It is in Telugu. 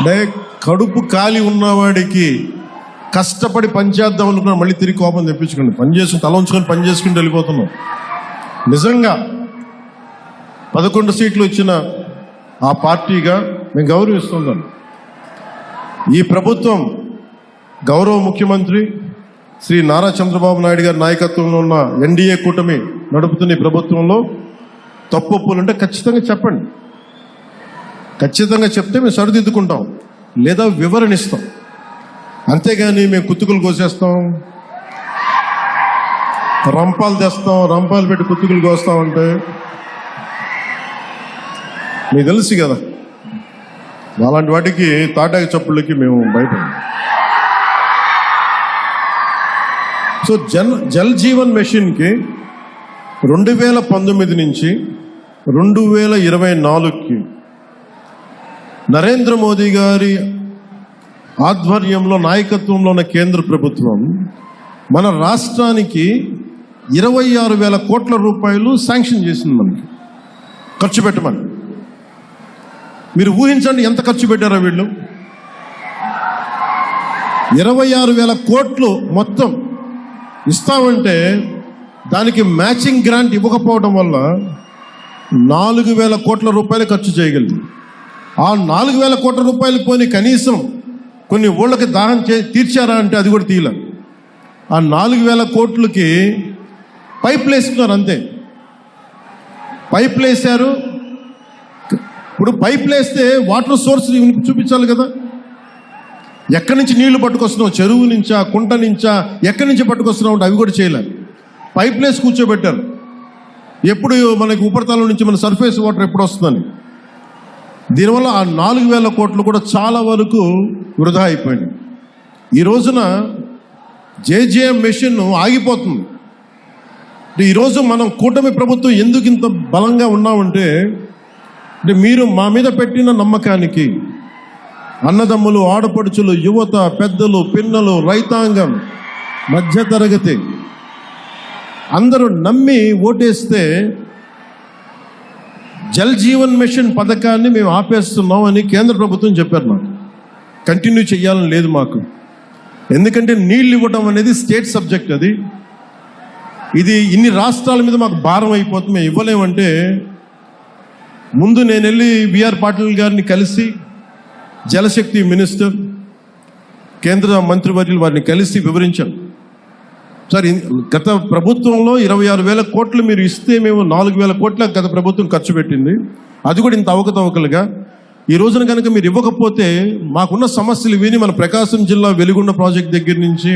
అంటే కడుపు ఖాళీ ఉన్నవాడికి కష్టపడి పనిచేద్దాం అనుకున్నా మళ్ళీ తిరిగి కోపం తెప్పించుకోండి. పని చేసుకుని తల ఉంచుకొని పని చేసుకుని వెళ్ళిపోతున్నాం. నిజంగా పదకొండు సీట్లు ఇచ్చిన ఆ పార్టీగా మేము గౌరవిస్తున్నాం. ఈ ప్రభుత్వం గౌరవ ముఖ్యమంత్రి శ్రీ నారా చంద్రబాబు నాయుడు గారి నాయకత్వంలో ఉన్న ఎన్డీఏ కూటమి నడుపుతున్న ఈ ప్రభుత్వంలో తప్పు ఉంటే ఖచ్చితంగా చెప్పండి. ఖచ్చితంగా చెప్తే మేము సరిదిద్దుకుంటాం లేదా వివరణ ఇస్తాం అంతేగాని మేము కుత్తుకులు కోసేస్తాం. రంపాలు తెస్తాం రంపాలు పెట్టి కుత్తుకులు కోస్తామంటే మీకు తెలుసు కదా అలాంటి వాటికి తాటాకి చప్పుళ్ళకి మేము బయట సో జల్ జల్ జీవన్ మెషిన్కి రెండు వేల పంతొమ్మిది నుంచి రెండు వేల ఇరవై నాలుగుకి నరేంద్ర మోదీ గారి ఆధ్వర్యంలో నాయకత్వంలో ఉన్న కేంద్ర ప్రభుత్వం మన రాష్ట్రానికి ఇరవై ఆరు వేల కోట్ల రూపాయలు శాంక్షన్ చేసింది మనకి. ఖర్చు పెట్టమని. మీరు ఊహించండి ఎంత ఖర్చు పెట్టారో వీళ్ళు? ఇరవై ఆరు వేల కోట్లు మొత్తం ఇస్తామంటే దానికి మ్యాచింగ్ గ్రాంట్ ఇవ్వకపోవడం వల్ల నాలుగు వేల కోట్ల రూపాయలు ఖర్చు చేయగలిగింది ఆ నాలుగు వేల కోట్ల రూపాయలు పోని కనీసం కొన్ని ఊళ్ళకి దాహం చే తీర్చారా అంటే అది కూడా తీయలే ఆ నాలుగు వేల కోట్లకి పైపులు వేసుకున్నారు అంతే. పైపులు వేశారు ఇప్పుడు పైపులు వేస్తే వాటర్ సోర్స్ చూపించాలి కదా. ఎక్కడి నుంచి నీళ్ళు పట్టుకొస్తున్నావు? చెరువు నుంచా కుంట నుంచా ఎక్కడి నుంచి పట్టుకొస్తున్నావు అంటే అవి కూడా చేయలేదు. పైప్లేస్ కూర్చోబెట్టారు. ఎప్పుడు మనకి ఉపరితలం నుంచి మన సర్ఫేస్ వాటర్ ఎప్పుడు వస్తుందని. దీనివల్ల ఆ నాలుగు వేల కోట్లు కూడా చాలా వరకు వృధా అయిపోయింది. ఈ రోజున జేజేఎం మెషిన్ ఆగిపోతుంది. ఈరోజు మనం కూటమి ప్రభుత్వం ఎందుకు ఇంత బలంగా ఉన్నామంటే అంటే మీరు మా మీద పెట్టిన నమ్మకానికి అన్నదమ్ములు ఆడపడుచులు యువత పెద్దలు పిన్నలు రైతాంగం మధ్యతరగతి అందరూ నమ్మి ఓటేస్తే జల్ జీవన్ మిషన్ పథకాన్ని మేము ఆపేస్తున్నాం అని కేంద్ర ప్రభుత్వం చెప్పారు మాకు. కంటిన్యూ చేయాలని లేదు మాకు. ఎందుకంటే నీళ్ళు ఇవ్వడం అనేది స్టేట్ సబ్జెక్ట్ అది. ఇది ఇన్ని రాష్ట్రాల మీద మాకు భారం అయిపోతుంది మేము ఇవ్వలేమంటే ముందు నేను వెళ్ళి బిఆర్ పాటిల్ గారిని కలిసి జలశక్తి మినిస్టర్ కేంద్ర మంత్రివర్యులు వారిని కలిసి వివరించాను. సార్ గత ప్రభుత్వంలో ఇరవై ఆరు వేల కోట్లు మీరు ఇస్తే మేము నాలుగు వేల కోట్ల గత ప్రభుత్వం ఖర్చు పెట్టింది. అది కూడా ఇంత అవకతవకలుగా. ఈ రోజున కనుక మీరు ఇవ్వకపోతే మాకున్న సమస్యలు విని మన ప్రకాశం జిల్లా వెలుగున్న ప్రాజెక్ట్ దగ్గర నుంచి